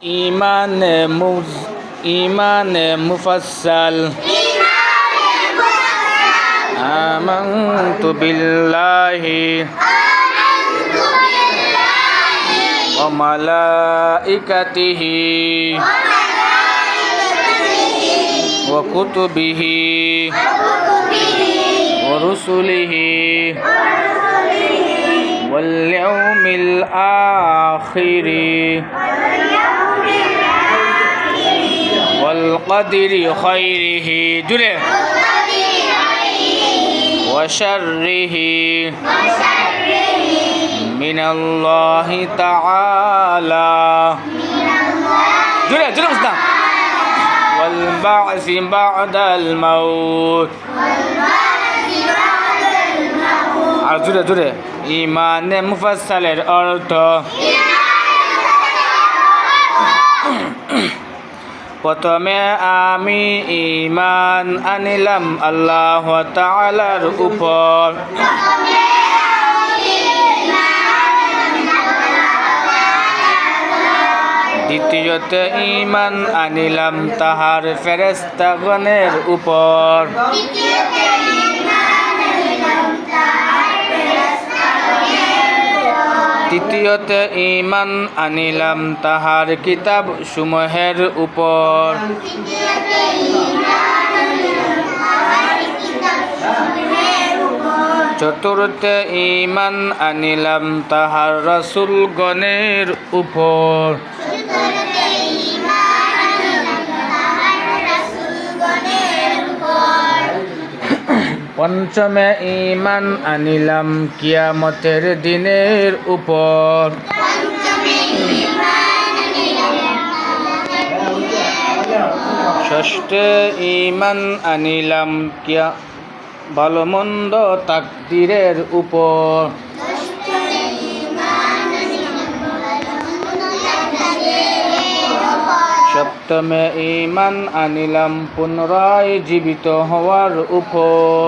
ইমান মুজ ইমান মুফাসসাল آمنت بالله وملائكته وكتبه ورسله واليوم الآخر والقدر خيره جله وشره من الله تعالى جله جله مصدق والبعث بعد الموت আর জুড়ে জুড়ে ইমানে মুফাসালের অর্থ প্রথমে আমি ইমান আনিলাম আল্লাহ তালার উপর। দ্বিতীয়তে ইমান আনিলাম তাহার ফেরেস্তাগণের উপর। তৃতীয়তে ইমান আনিলাম তাহার কিতাব সমূহের উপর। চতুর্থে ইমান আনিলাম তাহার রসুলগণের উপর। পঞ্চমে ইমান আনিলাম কিয়ামতের দিনের উপর। ষষ্ঠে ইমান আনিলাম কিয়া ভালো মন্দ তাকদিরের উপর। সপ্তমে ইমান আনিলাম পুনরায় জীবিত হওয়ার উপর।